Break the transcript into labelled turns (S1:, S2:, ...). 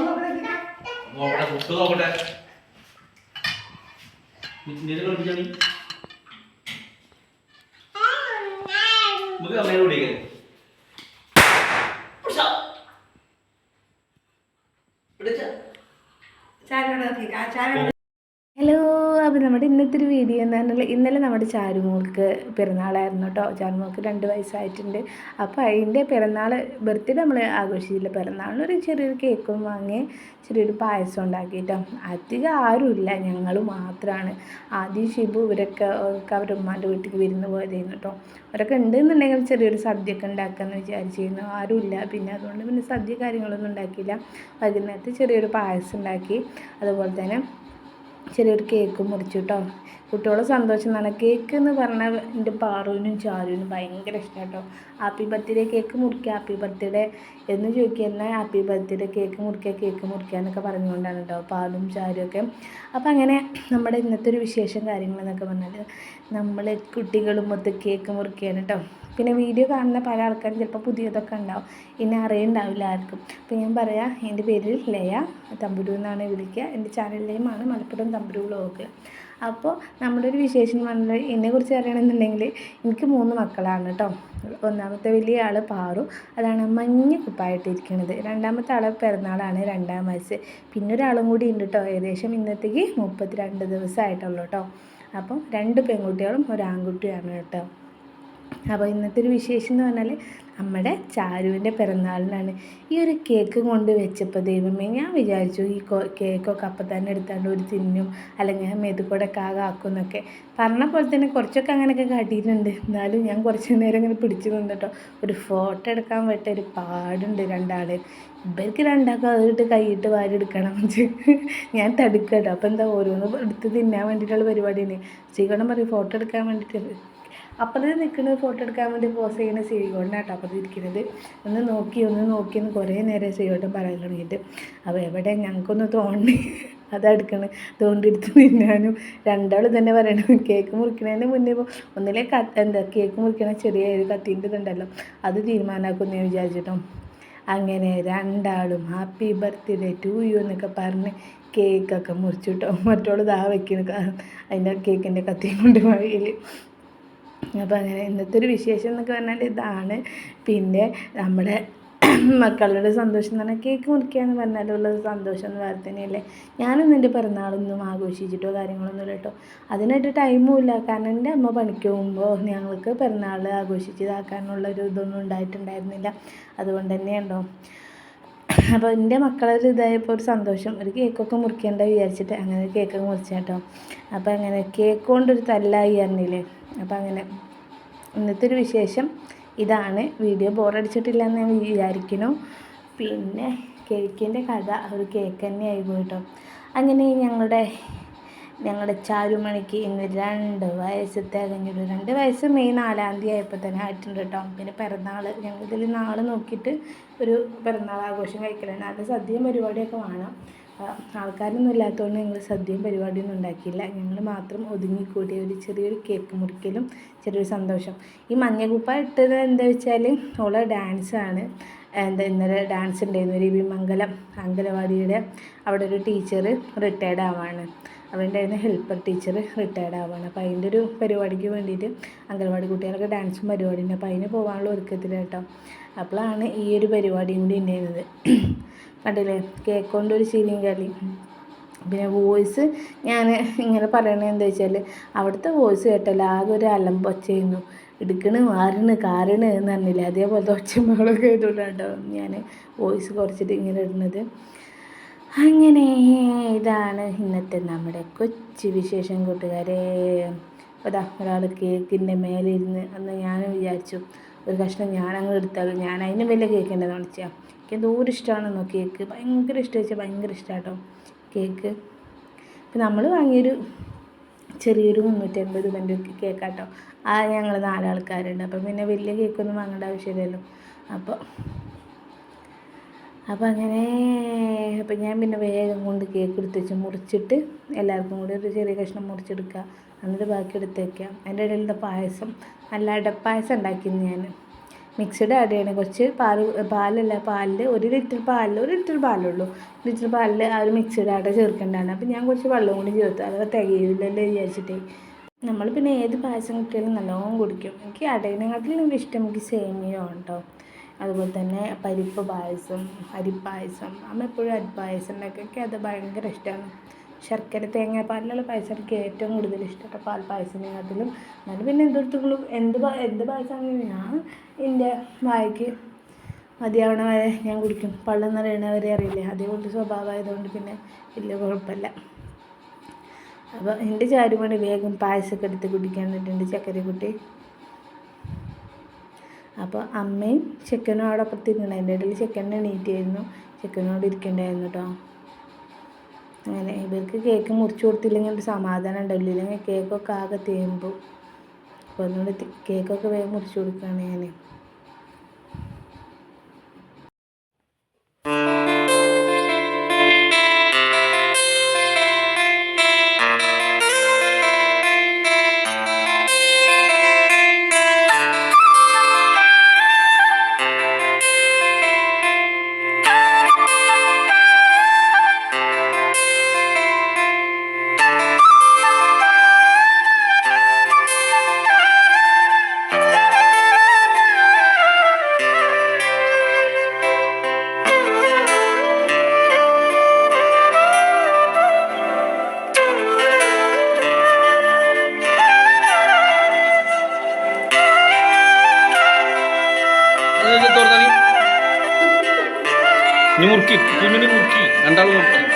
S1: നോക്കണേ.
S2: നോക്കട്ടെ നമുക്ക് അമ്മയെ വിളിക്കേ
S1: ചായ ഉണ്ടാക്കി. ആ
S3: ചാരോട് നമ്മുടെ ഇന്നത്തെ ഒരു വീഡിയോ എന്ന് പറഞ്ഞാൽ ഇന്നലെ നമ്മുടെ ചാരുമോൾക്ക് പിറന്നാളായിരുന്നു കേട്ടോ. ചാരുമോൾക്ക് രണ്ട് വയസ്സായിട്ടുണ്ട്. അപ്പോൾ അതിന്റെ പിറന്നാൾ ബർത്ത്ഡേ നമ്മൾ ആഘോഷിച്ചില്ല. പിറന്നാളിന് ഒരു ചെറിയൊരു കേക്കും വാങ്ങി ചെറിയൊരു പായസം ഉണ്ടാക്കിയിട്ടോ. അധികം ആരുമില്ല. ഞങ്ങൾ മാത്രമാണ് ആദ്യം ഷിബു ഇവരൊക്കെ ഒക്കെ അവരുടെ ഉമ്മാന്റെ വീട്ടിലേക്ക് വിരുന്ന് പോയതായിരുന്നു കേട്ടോ. അവരൊക്കെ ഉണ്ടെന്നുണ്ടെങ്കിൽ ചെറിയൊരു സദ്യയൊക്കെ ഉണ്ടാക്കാമെന്ന് വിചാരിച്ചിരുന്നു. ആരുമില്ല. പിന്നെ അതുകൊണ്ട് പിന്നെ സദ്യ കാര്യങ്ങളൊന്നും ഉണ്ടാക്കിയില്ല. വൈകുന്നേരത്ത് ചെറിയൊരു പായസം ഉണ്ടാക്കി. അതുപോലെ തന്നെ ചെറിയൊരു കേക്ക് മുറിച്ചു കേട്ടോ കുട്ടികളെ സന്തോഷം എന്നാണ് കേക്ക് എന്ന് പറഞ്ഞാൽ എന്റെ പാറുവിനും ചാരുവിനും ഭയങ്കര ഇഷ്ടം കേട്ടോ ഹാപ്പി ബർത്ത്ഡേ കേക്ക് മുറിക്കുക ഹാപ്പി ബർത്ത്ഡേ എന്ന് ചോദിക്കുക തന്നെ ഹാപ്പി ബർത്ത്ഡേ കേക്ക് മുറിക്കുക കേക്ക് മുറിക്കുക എന്നൊക്കെ പറഞ്ഞുകൊണ്ടാണ് കേട്ടോ പാലും ചാരും ഒക്കെ. അപ്പോൾ അങ്ങനെ നമ്മുടെ ഇന്നത്തെ ഒരു വിശേഷം കാര്യങ്ങളെന്നൊക്കെ പറഞ്ഞാൽ നമ്മൾ കുട്ടികളും മൊത്തം കേക്ക് മുറിക്കുകയാണ് കേട്ടോ പിന്നെ വീഡിയോ കാണുന്ന പല ആൾക്കാരും ചിലപ്പോൾ പുതിയതൊക്കെ ഉണ്ടാവും. എന്നെ അറിയുണ്ടാവില്ല ആർക്കും. അപ്പോൾ ഞാൻ പറയാം എന്റെ പേര് ലയ തമ്പുരു എന്നാണ് വിളിക്കുക. എന്റെ ചാനൽ നെയിമാണ് മലപ്പുറം തമ്പുരു വ്ളോഗ് അപ്പോൾ നമ്മുടെ ഒരു വിശേഷം പറഞ്ഞാൽ എന്നെക്കുറിച്ച് അറിയണമെന്നുണ്ടെങ്കിൽ എനിക്ക് മൂന്ന് മക്കളാണ് കേട്ടോ ഒന്നാമത്തെ വലിയ ആൾ പാറു അതാണ് മഞ്ഞ കുപ്പായിട്ടിരിക്കുന്നത് രണ്ടാമത്തെ ആളെ പിറന്നാളാണ് രണ്ടാം വയസ്സ്. പിന്നെ ഒരാളും കൂടി ഉണ്ട് കേട്ടോ ഏകദേശം ഇന്നത്തേക്ക് മുപ്പത്തിരണ്ട് ദിവസമായിട്ടുള്ളൂ കേട്ടോ അപ്പം രണ്ട് പെൺകുട്ടികളും ഒരു ആൺകുട്ടിയാണ് കേട്ടോ അപ്പോൾ ഇന്നത്തെ ഒരു വിശേഷം എന്ന് പറഞ്ഞാൽ നമ്മുടെ ചാരുവിന്റെ പിറന്നാളിനാണ്. ഈ ഒരു കേക്ക് കൊണ്ട് വെച്ചപ്പോൾ ദൈവമേ ഞാൻ വിചാരിച്ചു ഈ കേക്കൊക്കെ അപ്പം തന്നെ എടുത്താണ്ട് ഒരു തിന്നും അല്ലെങ്കിൽ മെതുക്കൂടെ കാകാക്കും എന്നൊക്കെ. പറഞ്ഞ പോലെ തന്നെ കുറച്ചൊക്കെ അങ്ങനെയൊക്കെ കാട്ടിയിട്ടുണ്ട്. എന്നാലും ഞാൻ കുറച്ച് നേരം ഇങ്ങനെ പിടിച്ചു നിന്നിട്ടോ. ഒരു ഫോട്ടോ എടുക്കാൻ പറ്റ ഒരു പാടുണ്ട് രണ്ടാൾ ഇവർക്ക് രണ്ടാൾക്കും അതിട്ട് കൈയിട്ട് വാരി എടുക്കണം. ഞാൻ തടുക്കട്ടോ. അപ്പോൾ എന്താ ഓരോന്ന് എടുത്ത് തിന്നാൻ വേണ്ടിയിട്ടുള്ള പരിപാടിയാണ്. ചെയ്യണം പറയും ഫോട്ടോ എടുക്കാൻ വേണ്ടിയിട്ട് അപ്പുറത്ത് നിൽക്കുന്നത് ഫോട്ടോ എടുക്കാൻ വേണ്ടി പോസ് ചെയ്യുന്ന ശ്രീകോട്ടനാട്ടോ അപ്പുറത്ത് ഇരിക്കുന്നത് ഒന്ന് നോക്കി ഒന്ന് നോക്കി ഒന്ന് കുറേ നേരം ശ്രീകോട്ടൻ പറയാൻ തുടങ്ങിയിട്ട്. അപ്പോൾ എവിടെ ഞങ്ങൾക്കൊന്ന് തോണ്ടി അതെടുക്കണം തോണ്ടിയെടുത്ത് തിന്നാനും രണ്ടാളും തന്നെ പറയണം കേക്ക് മുറിക്കുന്നതിന് മുന്നേ ഒന്നിലെ ക എന്താ കേക്ക് മുറിക്കണ ചെറിയ ഒരു കത്തിന്റെ ഇതുണ്ടല്ലോ അത് തീരുമാനമാക്കുമെന്ന് വിചാരിച്ചിട്ടോ. അങ്ങനെ രണ്ടാളും ഹാപ്പി ബർത്ത്ഡേ ടു യു എന്നൊക്കെ പറഞ്ഞ് കേക്കൊക്കെ മുറിച്ചിട്ടോ. മറ്റോൾ ദാ വെക്കണ അതിന്റെ കേക്കിന്റെ കത്തിയും കൊണ്ട് വഴിയിൽ അപ്പോൾ അങ്ങനെ ഇന്നത്തെ ഒരു വിശേഷം എന്നൊക്കെ പറഞ്ഞാൽ ഇതാണ്. പിന്നെ നമ്മുടെ മക്കളുടെ സന്തോഷം എന്ന് പറഞ്ഞാൽ കേക്ക് മുറിക്കുക എന്ന് പറഞ്ഞാലുള്ള സന്തോഷം എന്ന് വേറെ തന്നെയല്ലേ. ഞാനൊന്നും എന്റെ പിറന്നാളൊന്നും ആഘോഷിച്ചിട്ടോ കാര്യങ്ങളൊന്നും ഇല്ല കേട്ടോ. അതിനായിട്ട് ടൈമും ഇല്ല. കാരണം എന്റെ അമ്മ പണിക്ക് പോകുമ്പോൾ ഞങ്ങൾക്ക് പിറന്നാൾ ആഘോഷിച്ചതാക്കാനുള്ള ഒരു ഇതൊന്നും ഉണ്ടായിട്ടുണ്ടായിരുന്നില്ല. അതുകൊണ്ട് തന്നെ ഉണ്ടോ അപ്പോൾ എന്റെ മക്കളൊരു ഇതായപ്പോൾ ഒരു സന്തോഷം. ഒരു കേക്കൊക്കെ മുറിക്കേണ്ട വിചാരിച്ചിട്ട് അങ്ങനെ കേക്ക് മുറിച്ചാട്ടോ അപ്പോൾ അങ്ങനെ കേക്ക് കൊണ്ടൊരു തല്ലായി അറിഞ്ഞില്ലേ അപ്പോൾ അങ്ങനെ ഇന്നത്തെ ഒരു വിശേഷം ഇതാണ്. വീഡിയോ ബോറടിച്ചിട്ടില്ല എന്ന് ഞാൻ വിചാരിക്കുന്നു. പിന്നെ കേക്കിന്റെ കഥ ഒരു കേക്ക് തന്നെ പോയിട്ടോ അങ്ങനെ ഞങ്ങളുടെ ഞങ്ങളുടെ ചാരുമണിക്ക് ഇന്ന് രണ്ട് വയസ്സ് തികഞ്ഞിട്ട് രണ്ട് വയസ്സ് മെയ് നാലാം തീയതി ആയപ്പോൾ തന്നെ ആയിട്ടുണ്ട് കേട്ടോ പിന്നെ പിറന്നാൾ ഞങ്ങൾ ഇതിൽ നാളെ നോക്കിയിട്ട് ഒരു പിറന്നാൾ ആഘോഷം കഴിക്കലാണ്. അത് സദ്യയും പരിപാടിയൊക്കെ വേണം. ആൾക്കാരൊന്നും ഇല്ലാത്തതുകൊണ്ട് ഞങ്ങൾ സദ്യയും പരിപാടിയൊന്നും ഉണ്ടാക്കിയില്ല. ഞങ്ങൾ മാത്രം ഒതുങ്ങിക്കൂടിയ ഒരു ചെറിയൊരു കേക്ക് മുറിക്കലും ചെറിയൊരു സന്തോഷം. ഈ മഞ്ഞക്കുപ്പ ഇട്ടത് എന്താ വെച്ചാൽ ഓളെ ഡാൻസാണ് എന്താ ഇന്നലെ ഡാൻസ് ഉണ്ടായിരുന്നു രവിമംഗലം അങ്കലവാടിയുടെ അവിടെ ഒരു ടീച്ചർ റിട്ടയർഡ് ആവാണ്. അതിന് ഹെൽപ്പർ ടീച്ചർ റിട്ടയർഡ് ആവുകയാണ് അപ്പോൾ അതിന്റെ ഒരു പരിപാടിക്ക് വേണ്ടിയിട്ട് അംഗൻവാടി കുട്ടികൾക്ക് ഡാൻസും പരിപാടിയുണ്ട്. അപ്പോൾ അതിന് പോകാനുള്ള ഒരുക്കത്തിൽ കേട്ടോ. അപ്പോഴാണ് ഈ ഒരു പരിപാടിയും കൂടി ഉണ്ടായിരുന്നത്. കണ്ടില്ലേ? കേക്ക് കൊണ്ടൊരു ചിരിയും കളി പിന്നെ വോയിസ് ഞാൻ ഇങ്ങനെ പറയണത് എന്താ വെച്ചാൽ അവിടുത്തെ വോയിസ് കേട്ടല്ല ആകെ ഒരു അലമ്പൊച്ചയായിരുന്നു എടുക്കണ് മാറണ് കാറണ് എന്ന് പറഞ്ഞില്ലേ? അതേപോലത്തെ ഒച്ചമ്മകളൊക്കെ കേട്ടുകൊണ്ടാട്ടോ ഞാൻ വോയിസ് കുറച്ചിട്ട് ഇങ്ങനെ ഇടുന്നത്. അങ്ങനെ ഇതാണ് ഇന്നത്തെ നമ്മുടെ കൊച്ചു വിശേഷം കൂട്ടുകാരെ. അതാ ഒരാൾ കേക്കിന്റെ മേലെ ഇരുന്ന് അന്ന് ഞാൻ വിചാരിച്ചു ഒരു കഷ്ണം ഞാനങ്ങ് എടുത്താലും? ഞാൻ അതിന് വലിയ കേക്ക് വിളിച്ചാൽ എനിക്ക് എന്തോരം ഇഷ്ടമാണെന്നോ കേക്ക്? ഭയങ്കര ഇഷ്ടം വെച്ചാൽ ഭയങ്കര ഇഷ്ടമാട്ടോ കേക്ക്. ഇപ്പം നമ്മൾ വാങ്ങിയൊരു ചെറിയൊരു മുന്നൂറ്റമ്പത് രൂപന്റെ കേക്കാട്ടോ. ആ ഞങ്ങൾ നാലാൾക്കാരുണ്ട്. അപ്പം പിന്നെ വലിയ കേക്കൊന്നും വാങ്ങേണ്ട ആവശ്യമില്ലല്ലോ. അപ്പോൾ അപ്പം അങ്ങനെ അപ്പം ഞാൻ പിന്നെ വേഗം കൊണ്ട് കേക്ക് എടുത്ത് വെച്ച് മുറിച്ചിട്ട് എല്ലാവർക്കും കൂടി ഒരു ചെറിയ കഷ്ണം മുറിച്ചെടുക്കുക. എന്നിട്ട് ബാക്കി എടുത്ത് വയ്ക്കാം അതിന്റെ നിന്ന് പായസം നല്ല അടപ്പായസം ഉണ്ടാക്കിയിരുന്നു ഞാൻ. മിക്സഡ് അടയാണ്. കുറച്ച് പാൽ പാലല്ല പാലിൽ ഒരു ലിറ്റർ പാലിൽ ഒരു ലിറ്റർ പാലുള്ളൂ ലിറ്റർ പാലിൽ ആ ഒരു മിക്സഡ് അട ചേർക്കേണ്ടതാണ്. അപ്പം ഞാൻ കുറച്ച് വെള്ളം കൂടി ചേർത്തു. അത് തികയില്ലല്ലോ വിചാരിച്ചിട്ടേ. നമ്മൾ പിന്നെ ഏത് പായസം കിട്ടിയാലും നല്ലോണം കുടിക്കും. എനിക്ക് അടയിനെക്കാട്ടിലും ഇഷ്ടം എനിക്ക് സേമിയോ കേട്ടോ അതുപോലെ തന്നെ പരിപ്പ് പായസം അരിപ്പായസം അമ്മ എപ്പോഴും അരിപ്പായസം ഉണ്ടാക്കി എനിക്ക് അത് ഭയങ്കര ഇഷ്ടമാണ്. ശർക്കര തേങ്ങ പാലുള്ള പായസം എനിക്ക് ഏറ്റവും കൂടുതൽ ഇഷ്ടപ്പെട്ട പാൽ പായസത്തിനെക്കാട്ടിലും എന്നാലും പിന്നെ എന്തെടുത്തുള്ളൂ എന്ത് എന്ത് പായസമാണെങ്കിലും ഞാൻ എന്റെ വായിക്ക് മതിയാവണ വരെ ഞാൻ കുടിക്കും. പള്ളം നിറയണ വരെ അറിയില്ലേ? അതേപോലത്തെ സ്വഭാവമായതുകൊണ്ട് പിന്നെ വലിയ കുഴപ്പമില്ല. അപ്പോൾ എന്റെ ചാരുമണി വേഗം പായസമൊക്കെ എടുത്ത് കുടിക്കാൻ പറ്റുന്നുണ്ട് ചക്കര കുട്ടി അപ്പോൾ അമ്മയും ചെക്കനും അവിടെ അപ്പുറത്ത് ഇരിക്കണം അതിന്റെ ഇടയിൽ ചെക്കൻ എണീറ്റായിരുന്നു ചെക്കനോട് ഇരിക്കണ്ടായിരുന്നു കേട്ടോ. അങ്ങനെ ഇവർക്ക് കേക്ക് മുറിച്ച് കൊടുത്തില്ലെങ്കിൽ ഒരു സമാധാനം ഉണ്ടാവില്ല. ഇല്ലെങ്കിൽ കേക്കൊക്കെ ആകെ തേമ്പും. അപ്പോൾ അതുകൊണ്ട് കേക്കൊക്കെ വേഗം മുറിച്ച് കൊടുക്കുകയാണ് ഞാൻ.
S2: മുറുക്കി കുഞ്ഞിന് മുറുക്കി രണ്ടാളും മുറുക്കി.